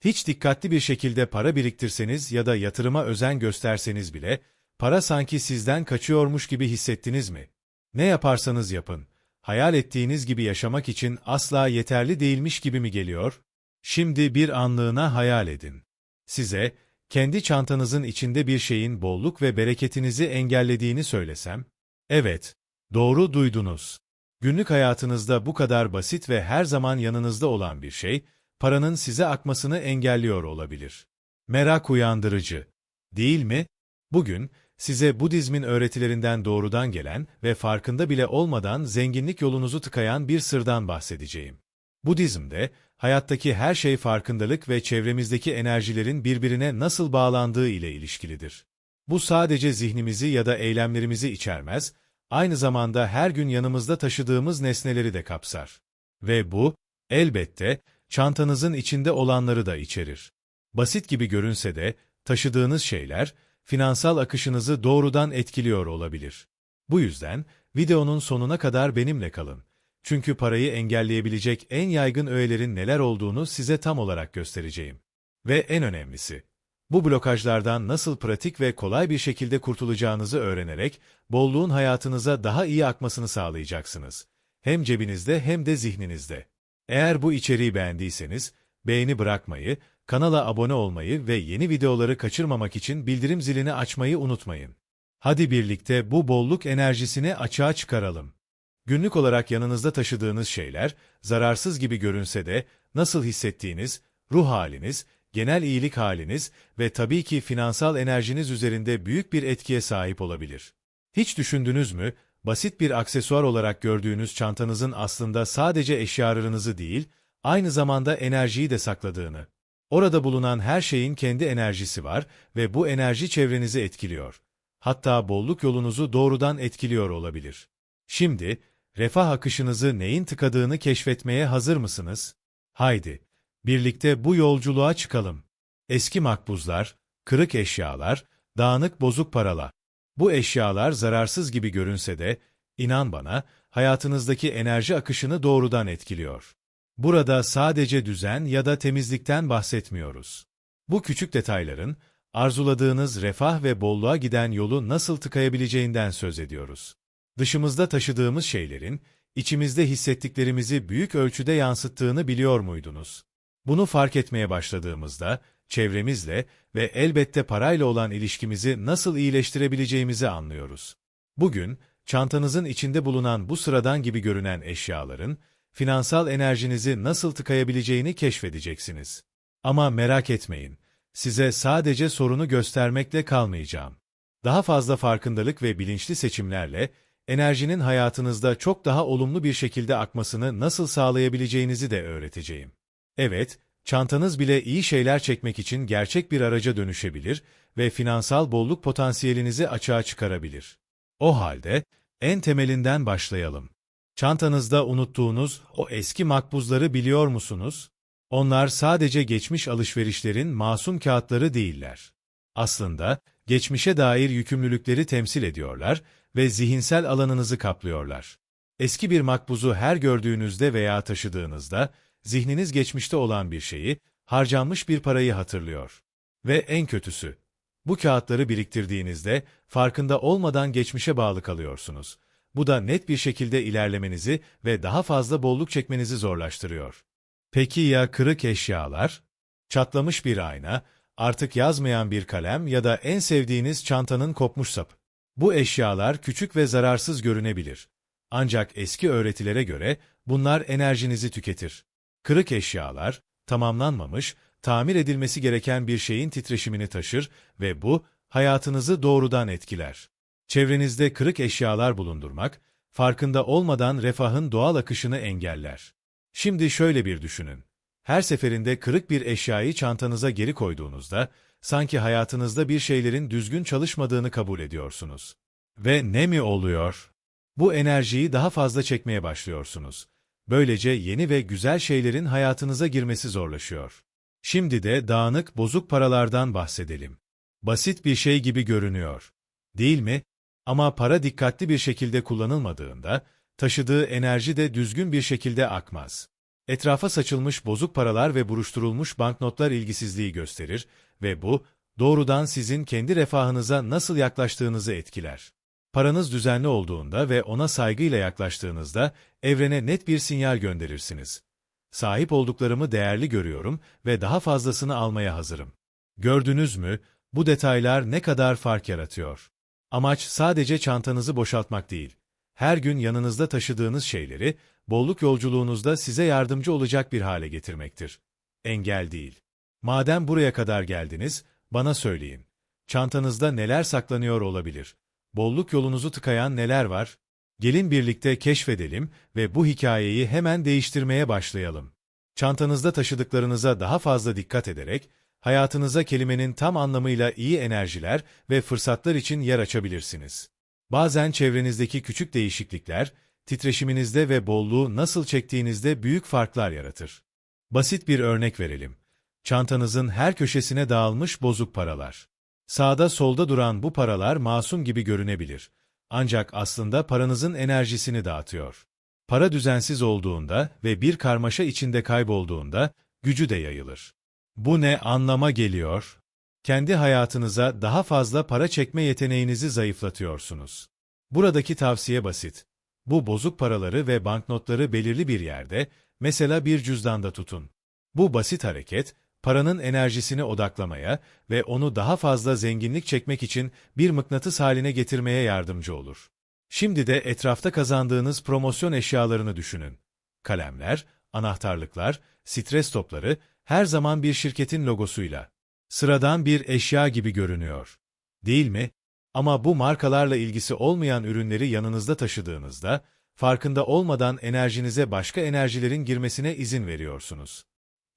Hiç dikkatli bir şekilde para biriktirseniz ya da yatırıma özen gösterseniz bile, para sanki sizden kaçıyormuş gibi hissettiniz mi? Ne yaparsanız yapın, hayal ettiğiniz gibi yaşamak için asla yeterli değilmiş gibi mi geliyor? Şimdi bir anlığına hayal edin. Size, kendi çantanızın içinde bir şeyin bolluk ve bereketinizi engellediğini söylesem, evet, doğru duydunuz. Günlük hayatınızda bu kadar basit ve her zaman yanınızda olan bir şey, paranın size akmasını engelliyor olabilir. Merak uyandırıcı, değil mi? Bugün, size Budizmin öğretilerinden doğrudan gelen ve farkında bile olmadan zenginlik yolunuzu tıkayan bir sırdan bahsedeceğim. Budizm'de, hayattaki her şey farkındalık ve çevremizdeki enerjilerin birbirine nasıl bağlandığı ile ilişkilidir. Bu sadece zihnimizi ya da eylemlerimizi içermez, aynı zamanda her gün yanımızda taşıdığımız nesneleri de kapsar. Ve bu, elbette, çantanızın içinde olanları da içerir. Basit gibi görünse de, taşıdığınız şeyler, finansal akışınızı doğrudan etkiliyor olabilir. Bu yüzden, videonun sonuna kadar benimle kalın. Çünkü parayı engelleyebilecek en yaygın öğelerin neler olduğunu size tam olarak göstereceğim. Ve en önemlisi, bu blokajlardan nasıl pratik ve kolay bir şekilde kurtulacağınızı öğrenerek, bolluğun hayatınıza daha iyi akmasını sağlayacaksınız. Hem cebinizde hem de zihninizde. Eğer bu içeriği beğendiyseniz, beğeni bırakmayı, kanala abone olmayı ve yeni videoları kaçırmamak için bildirim zilini açmayı unutmayın. Hadi birlikte bu bolluk enerjisini açığa çıkaralım. Günlük olarak yanınızda taşıdığınız şeyler, zararsız gibi görünse de, nasıl hissettiğiniz, ruh haliniz, genel iyilik haliniz ve tabii ki finansal enerjiniz üzerinde büyük bir etkiye sahip olabilir. Hiç düşündünüz mü, basit bir aksesuar olarak gördüğünüz çantanızın aslında sadece eşyalarınızı değil, aynı zamanda enerjiyi de sakladığını. Orada bulunan her şeyin kendi enerjisi var ve bu enerji çevrenizi etkiliyor. Hatta bolluk yolunuzu doğrudan etkiliyor olabilir. Şimdi, refah akışınızı neyin tıkadığını keşfetmeye hazır mısınız? Haydi, birlikte bu yolculuğa çıkalım. Eski makbuzlar, kırık eşyalar, dağınık bozuk paralar. Bu eşyalar zararsız gibi görünse de, inan bana, hayatınızdaki enerji akışını doğrudan etkiliyor. Burada sadece düzen ya da temizlikten bahsetmiyoruz. Bu küçük detayların, arzuladığınız refah ve bolluğa giden yolu nasıl tıkayabileceğinden söz ediyoruz. Dışımızda taşıdığımız şeylerin, içimizde hissettiklerimizi büyük ölçüde yansıttığını biliyor muydunuz? Bunu fark etmeye başladığımızda, çevremizle ve elbette parayla olan ilişkimizi nasıl iyileştirebileceğimizi anlıyoruz. Bugün, çantanızın içinde bulunan bu sıradan gibi görünen eşyaların, finansal enerjinizi nasıl tıkayabileceğini keşfedeceksiniz. Ama merak etmeyin, size sadece sorunu göstermekle kalmayacağım. Daha fazla farkındalık ve bilinçli seçimlerle, enerjinin hayatınızda çok daha olumlu bir şekilde akmasını nasıl sağlayabileceğinizi de öğreteceğim. Evet, çantanız bile iyi şeyler çekmek için gerçek bir araca dönüşebilir ve finansal bolluk potansiyelinizi açığa çıkarabilir. O halde, en temelinden başlayalım. Çantanızda unuttuğunuz o eski makbuzları biliyor musunuz? Onlar sadece geçmiş alışverişlerin masum kağıtları değiller. Aslında, geçmişe dair yükümlülükleri temsil ediyorlar ve zihinsel alanınızı kaplıyorlar. Eski bir makbuzu her gördüğünüzde veya taşıdığınızda, zihniniz geçmişte olan bir şeyi, harcanmış bir parayı hatırlıyor. Ve en kötüsü, bu kağıtları biriktirdiğinizde farkında olmadan geçmişe bağlı kalıyorsunuz. Bu da net bir şekilde ilerlemenizi ve daha fazla bolluk çekmenizi zorlaştırıyor. Peki ya kırık eşyalar? Çatlamış bir ayna, artık yazmayan bir kalem ya da en sevdiğiniz çantanın kopmuş sapı. Bu eşyalar küçük ve zararsız görünebilir. Ancak eski öğretilere göre bunlar enerjinizi tüketir. Kırık eşyalar, tamamlanmamış, tamir edilmesi gereken bir şeyin titreşimini taşır ve bu, hayatınızı doğrudan etkiler. Çevrenizde kırık eşyalar bulundurmak, farkında olmadan refahın doğal akışını engeller. Şimdi şöyle bir düşünün. Her seferinde kırık bir eşyayı çantanıza geri koyduğunuzda, sanki hayatınızda bir şeylerin düzgün çalışmadığını kabul ediyorsunuz. Ve ne mi oluyor? Bu enerjiyi daha fazla çekmeye başlıyorsunuz. Böylece yeni ve güzel şeylerin hayatınıza girmesi zorlaşıyor. Şimdi de dağınık, bozuk paralardan bahsedelim. Basit bir şey gibi görünüyor. Değil mi? Ama para dikkatli bir şekilde kullanılmadığında, taşıdığı enerji de düzgün bir şekilde akmaz. Etrafa saçılmış bozuk paralar ve buruşturulmuş banknotlar ilgisizliği gösterir ve bu, doğrudan sizin kendi refahınıza nasıl yaklaştığınızı etkiler. Paranız düzenli olduğunda ve ona saygıyla yaklaştığınızda, evrene net bir sinyal gönderirsiniz. Sahip olduklarımı değerli görüyorum ve daha fazlasını almaya hazırım. Gördünüz mü, bu detaylar ne kadar fark yaratıyor. Amaç sadece çantanızı boşaltmak değil. Her gün yanınızda taşıdığınız şeyleri, bolluk yolculuğunuzda size yardımcı olacak bir hale getirmektir. Engel değil. Madem buraya kadar geldiniz, bana söyleyin. Çantanızda neler saklanıyor olabilir? Bolluk yolunuzu tıkayan neler var? Gelin birlikte keşfedelim ve bu hikayeyi hemen değiştirmeye başlayalım. Çantanızda taşıdıklarınıza daha fazla dikkat ederek, hayatınıza kelimenin tam anlamıyla iyi enerjiler ve fırsatlar için yer açabilirsiniz. Bazen çevrenizdeki küçük değişiklikler, titreşiminizde ve bolluğu nasıl çektiğinizde büyük farklar yaratır. Basit bir örnek verelim. Çantanızın her köşesine dağılmış bozuk paralar. Sağda solda duran bu paralar masum gibi görünebilir. Ancak aslında paranızın enerjisini dağıtıyor. Para düzensiz olduğunda ve bir karmaşa içinde kaybolduğunda gücü de yayılır. Bu ne anlama geliyor? Kendi hayatınıza daha fazla para çekme yeteneğinizi zayıflatıyorsunuz. Buradaki tavsiye basit. Bu bozuk paraları ve banknotları belirli bir yerde, mesela bir cüzdanda tutun. Bu basit hareket, paranın enerjisini odaklamaya ve onu daha fazla zenginlik çekmek için bir mıknatıs haline getirmeye yardımcı olur. Şimdi de etrafta kazandığınız promosyon eşyalarını düşünün. Kalemler, anahtarlıklar, stres topları her zaman bir şirketin logosuyla. Sıradan bir eşya gibi görünüyor. Değil mi? Ama bu markalarla ilgisi olmayan ürünleri yanınızda taşıdığınızda, farkında olmadan enerjinize başka enerjilerin girmesine izin veriyorsunuz.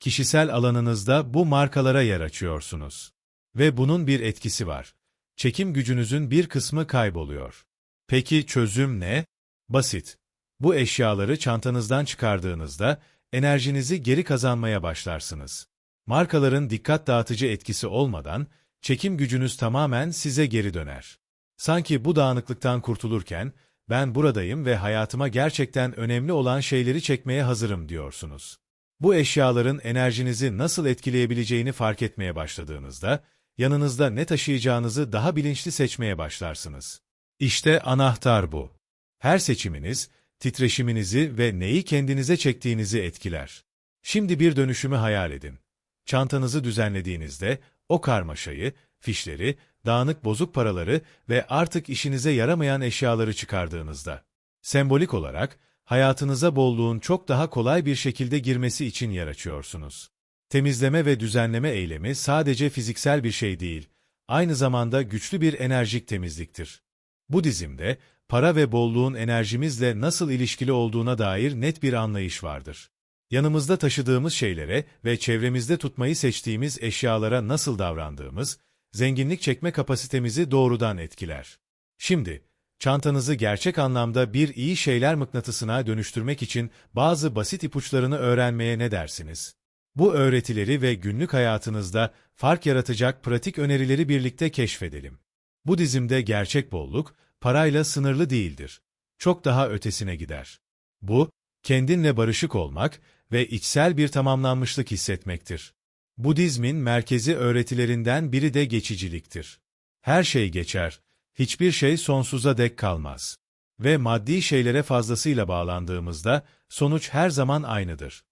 Kişisel alanınızda bu markalara yer açıyorsunuz. Ve bunun bir etkisi var. Çekim gücünüzün bir kısmı kayboluyor. Peki çözüm ne? Basit. Bu eşyaları çantanızdan çıkardığınızda enerjinizi geri kazanmaya başlarsınız. Markaların dikkat dağıtıcı etkisi olmadan çekim gücünüz tamamen size geri döner. Sanki bu dağınıklıktan kurtulurken ben buradayım ve hayatıma gerçekten önemli olan şeyleri çekmeye hazırım diyorsunuz. Bu eşyaların enerjinizi nasıl etkileyebileceğini fark etmeye başladığınızda, yanınızda ne taşıyacağınızı daha bilinçli seçmeye başlarsınız. İşte anahtar bu. Her seçiminiz, titreşiminizi ve neyi kendinize çektiğinizi etkiler. Şimdi bir dönüşümü hayal edin. Çantanızı düzenlediğinizde, o karmaşayı, fişleri, dağınık bozuk paraları ve artık işinize yaramayan eşyaları çıkardığınızda. Sembolik olarak, hayatınıza bolluğun çok daha kolay bir şekilde girmesi için yer açıyorsunuz. Temizleme ve düzenleme eylemi sadece fiziksel bir şey değil, aynı zamanda güçlü bir enerjik temizliktir. Bu dizimde, para ve bolluğun enerjimizle nasıl ilişkili olduğuna dair net bir anlayış vardır. Yanımızda taşıdığımız şeylere ve çevremizde tutmayı seçtiğimiz eşyalara nasıl davrandığımız, zenginlik çekme kapasitemizi doğrudan etkiler. Şimdi, çantanızı gerçek anlamda bir iyi şeyler mıknatısına dönüştürmek için bazı basit ipuçlarını öğrenmeye ne dersiniz? Bu öğretileri ve günlük hayatınızda fark yaratacak pratik önerileri birlikte keşfedelim. Bu dizimde gerçek bolluk, parayla sınırlı değildir. Çok daha ötesine gider. Bu, kendinle barışık olmak ve içsel bir tamamlanmışlık hissetmektir. Budizmin merkezi öğretilerinden biri de geçiciliktir. Her şey geçer, hiçbir şey sonsuza dek kalmaz. Ve maddi şeylere fazlasıyla bağlandığımızda sonuç her zaman aynıdır.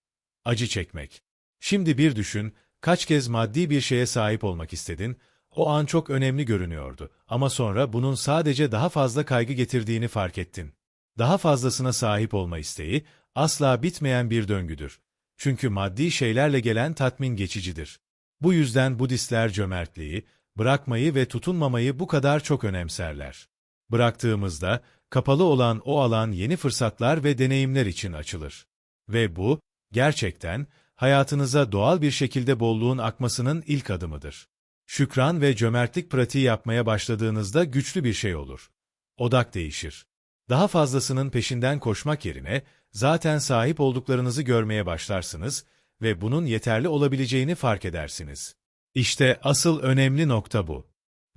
Acı çekmek. Şimdi bir düşün, kaç kez maddi bir şeye sahip olmak istedin, o an çok önemli görünüyordu ama sonra bunun sadece daha fazla kaygı getirdiğini fark ettin. Daha fazlasına sahip olma isteği asla bitmeyen bir döngüdür. Çünkü maddi şeylerle gelen tatmin geçicidir. Bu yüzden Budistler cömertliği, bırakmayı ve tutunmamayı bu kadar çok önemserler. Bıraktığımızda, kapalı olan o alan yeni fırsatlar ve deneyimler için açılır. Ve bu, gerçekten, hayatınıza doğal bir şekilde bolluğun akmasının ilk adımıdır. Şükran ve cömertlik pratiği yapmaya başladığınızda güçlü bir şey olur. Odak değişir. Daha fazlasının peşinden koşmak yerine, zaten sahip olduklarınızı görmeye başlarsınız ve bunun yeterli olabileceğini fark edersiniz. İşte asıl önemli nokta bu.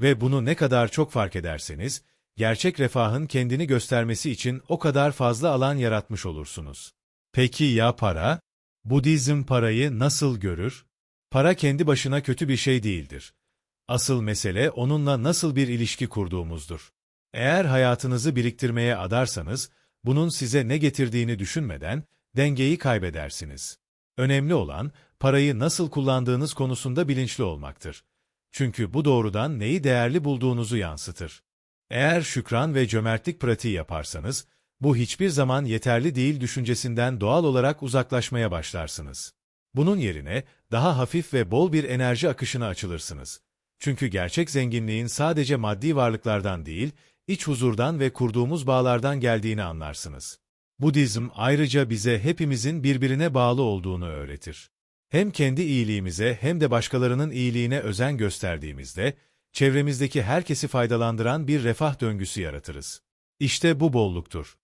Ve bunu ne kadar çok fark ederseniz, gerçek refahın kendini göstermesi için o kadar fazla alan yaratmış olursunuz. Peki ya para? Budizm parayı nasıl görür? Para kendi başına kötü bir şey değildir. Asıl mesele onunla nasıl bir ilişki kurduğumuzdur. Eğer hayatınızı biriktirmeye adarsanız, bunun size ne getirdiğini düşünmeden dengeyi kaybedersiniz. Önemli olan, parayı nasıl kullandığınız konusunda bilinçli olmaktır. Çünkü bu doğrudan neyi değerli bulduğunuzu yansıtır. Eğer şükran ve cömertlik pratiği yaparsanız, bu hiçbir zaman yeterli değil düşüncesinden doğal olarak uzaklaşmaya başlarsınız. Bunun yerine daha hafif ve bol bir enerji akışına açılırsınız. Çünkü gerçek zenginliğin sadece maddi varlıklardan değil, iç huzurdan ve kurduğumuz bağlardan geldiğini anlarsınız. Budizm ayrıca bize hepimizin birbirine bağlı olduğunu öğretir. Hem kendi iyiliğimize hem de başkalarının iyiliğine özen gösterdiğimizde, çevremizdeki herkesi faydalandıran bir refah döngüsü yaratırız. İşte bu bolluktur.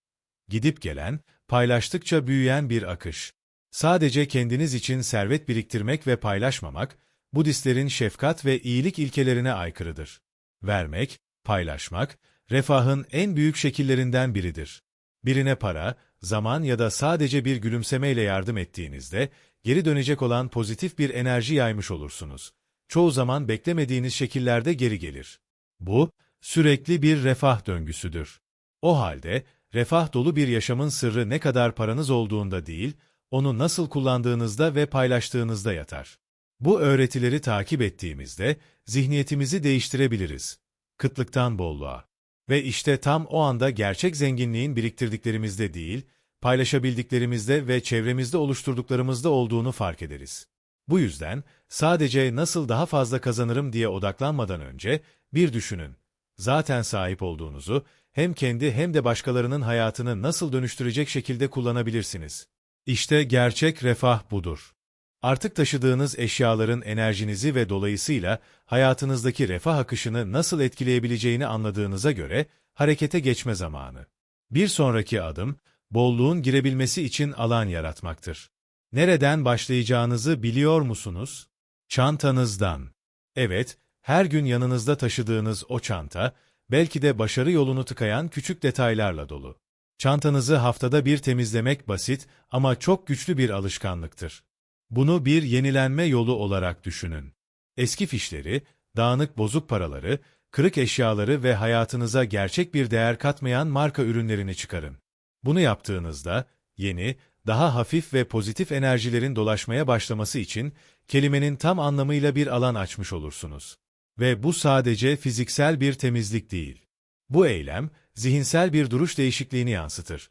Gidip gelen, paylaştıkça büyüyen bir akış. Sadece kendiniz için servet biriktirmek ve paylaşmamak, Budistlerin şefkat ve iyilik ilkelerine aykırıdır. Vermek, paylaşmak, refahın en büyük şekillerinden biridir. Birine para, zaman ya da sadece bir gülümsemeyle yardım ettiğinizde, geri dönecek olan pozitif bir enerji yaymış olursunuz. Çoğu zaman beklemediğiniz şekillerde geri gelir. Bu, sürekli bir refah döngüsüdür. O halde, refah dolu bir yaşamın sırrı ne kadar paranız olduğunda değil, onu nasıl kullandığınızda ve paylaştığınızda yatar. Bu öğretileri takip ettiğimizde, zihniyetimizi değiştirebiliriz. Kıtlıktan bolluğa. Ve işte tam o anda gerçek zenginliğin biriktirdiklerimizde değil, paylaşabildiklerimizde ve çevremizde oluşturduklarımızda olduğunu fark ederiz. Bu yüzden, sadece nasıl daha fazla kazanırım diye odaklanmadan önce, bir düşünün. Zaten sahip olduğunuzu, hem kendi hem de başkalarının hayatını nasıl dönüştürecek şekilde kullanabilirsiniz. İşte gerçek refah budur. Artık taşıdığınız eşyaların enerjinizi ve dolayısıyla hayatınızdaki refah akışını nasıl etkileyebileceğini anladığınıza göre harekete geçme zamanı. Bir sonraki adım, bolluğun girebilmesi için alan yaratmaktır. Nereden başlayacağınızı biliyor musunuz? Çantanızdan. Evet, her gün yanınızda taşıdığınız o çanta, belki de başarı yolunu tıkayan küçük detaylarla dolu. Çantanızı haftada bir temizlemek basit ama çok güçlü bir alışkanlıktır. Bunu bir yenilenme yolu olarak düşünün. Eski fişleri, dağınık bozuk paraları, kırık eşyaları ve hayatınıza gerçek bir değer katmayan marka ürünlerini çıkarın. Bunu yaptığınızda, yeni, daha hafif ve pozitif enerjilerin dolaşmaya başlaması için kelimenin tam anlamıyla bir alan açmış olursunuz. Ve bu sadece fiziksel bir temizlik değil. Bu eylem, zihinsel bir duruş değişikliğini yansıtır.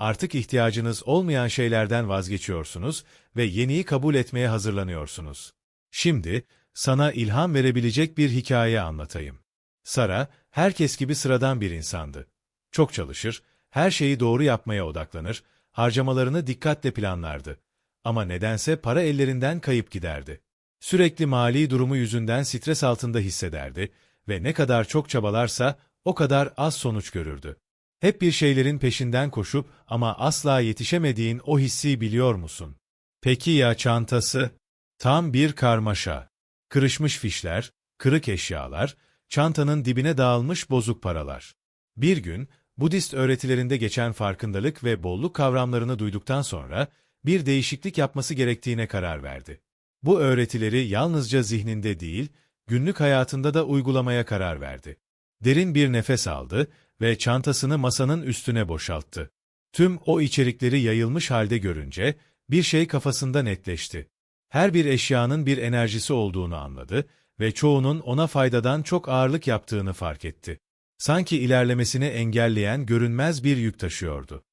Artık ihtiyacınız olmayan şeylerden vazgeçiyorsunuz ve yeniyi kabul etmeye hazırlanıyorsunuz. Şimdi, sana ilham verebilecek bir hikaye anlatayım. Sara, herkes gibi sıradan bir insandı. Çok çalışır, her şeyi doğru yapmaya odaklanır, harcamalarını dikkatle planlardı. Ama nedense para ellerinden kayıp giderdi. Sürekli mali durumu yüzünden stres altında hissederdi ve ne kadar çok çabalarsa o kadar az sonuç görürdü. Hep bir şeylerin peşinden koşup ama asla yetişemediğin o hissi biliyor musun? Peki ya çantası? Tam bir karmaşa. Kırışmış fişler, kırık eşyalar, çantanın dibine dağılmış bozuk paralar. Bir gün, Budist öğretilerinde geçen farkındalık ve bolluk kavramlarını duyduktan sonra, bir değişiklik yapması gerektiğine karar verdi. Bu öğretileri yalnızca zihninde değil, günlük hayatında da uygulamaya karar verdi. Derin bir nefes aldı ve çantasını masanın üstüne boşalttı. Tüm o içerikleri yayılmış halde görünce, bir şey kafasında netleşti. Her bir eşyanın bir enerjisi olduğunu anladı ve çoğunun ona faydadan çok ağırlık yaptığını fark etti. Sanki ilerlemesini engelleyen görünmez bir yük taşıyordu.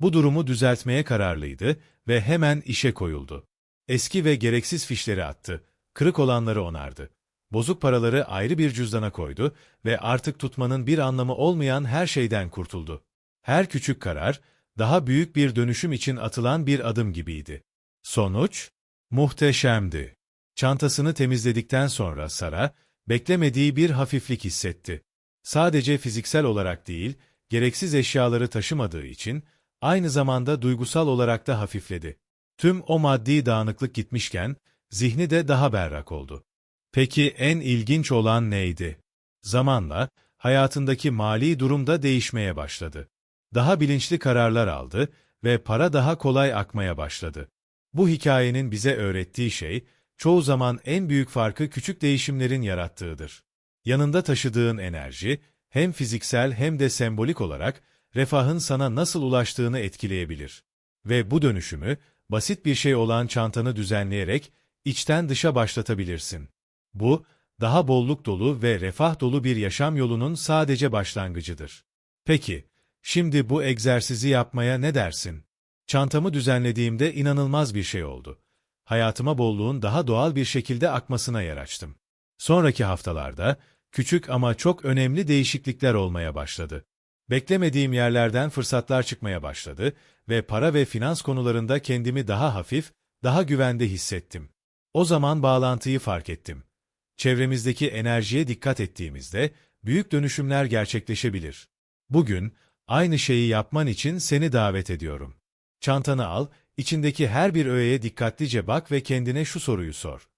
Bu durumu düzeltmeye kararlıydı ve hemen işe koyuldu. Eski ve gereksiz fişleri attı, kırık olanları onardı. Bozuk paraları ayrı bir cüzdana koydu ve artık tutmanın bir anlamı olmayan her şeyden kurtuldu. Her küçük karar, daha büyük bir dönüşüm için atılan bir adım gibiydi. Sonuç, muhteşemdi. Çantasını temizledikten sonra Sara, beklemediği bir hafiflik hissetti. Sadece fiziksel olarak değil, gereksiz eşyaları taşımadığı için, aynı zamanda duygusal olarak da hafifledi. Tüm o maddi dağınıklık gitmişken, zihni de daha berrak oldu. Peki en ilginç olan neydi? Zamanla, hayatındaki mali durum da değişmeye başladı. Daha bilinçli kararlar aldı ve para daha kolay akmaya başladı. Bu hikayenin bize öğrettiği şey, çoğu zaman en büyük farkı küçük değişimlerin yarattığıdır. Yanında taşıdığın enerji, hem fiziksel hem de sembolik olarak refahın sana nasıl ulaştığını etkileyebilir. Ve bu dönüşümü, basit bir şey olan çantanı düzenleyerek içten dışa başlatabilirsin. Bu, daha bolluk dolu ve refah dolu bir yaşam yolunun sadece başlangıcıdır. Peki, şimdi bu egzersizi yapmaya ne dersin? Çantamı düzenlediğimde inanılmaz bir şey oldu. Hayatıma bolluğun daha doğal bir şekilde akmasına yer açtım. Sonraki haftalarda, küçük ama çok önemli değişiklikler olmaya başladı. Beklemediğim yerlerden fırsatlar çıkmaya başladı ve para ve finans konularında kendimi daha hafif, daha güvende hissettim. O zaman bağlantıyı fark ettim. Çevremizdeki enerjiye dikkat ettiğimizde büyük dönüşümler gerçekleşebilir. Bugün aynı şeyi yapman için seni davet ediyorum. Çantanı al, içindeki her bir öğeye dikkatlice bak ve kendine şu soruyu sor.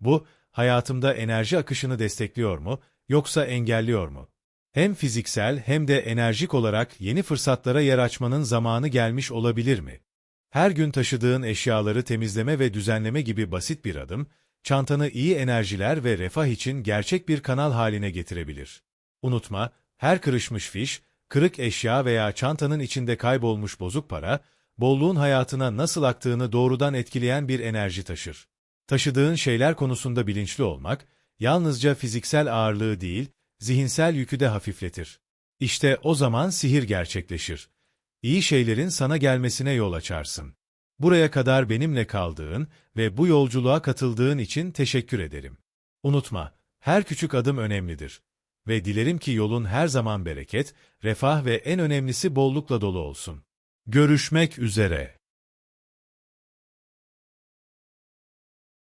Bu, hayatımda enerji akışını destekliyor mu, yoksa engelliyor mu? Hem fiziksel hem de enerjik olarak yeni fırsatlara yer açmanın zamanı gelmiş olabilir mi? Her gün taşıdığın eşyaları temizleme ve düzenleme gibi basit bir adım, çantanı iyi enerjiler ve refah için gerçek bir kanal haline getirebilir. Unutma, her kırışmış fiş, kırık eşya veya çantanın içinde kaybolmuş bozuk para, bolluğun hayatına nasıl aktığını doğrudan etkileyen bir enerji taşır. Taşıdığın şeyler konusunda bilinçli olmak, yalnızca fiziksel ağırlığı değil, zihinsel yükü de hafifletir. İşte o zaman sihir gerçekleşir. İyi şeylerin sana gelmesine yol açarsın. Buraya kadar benimle kaldığın ve bu yolculuğa katıldığın için teşekkür ederim. Unutma, her küçük adım önemlidir. Ve dilerim ki yolun her zaman bereket, refah ve en önemlisi bollukla dolu olsun. Görüşmek üzere.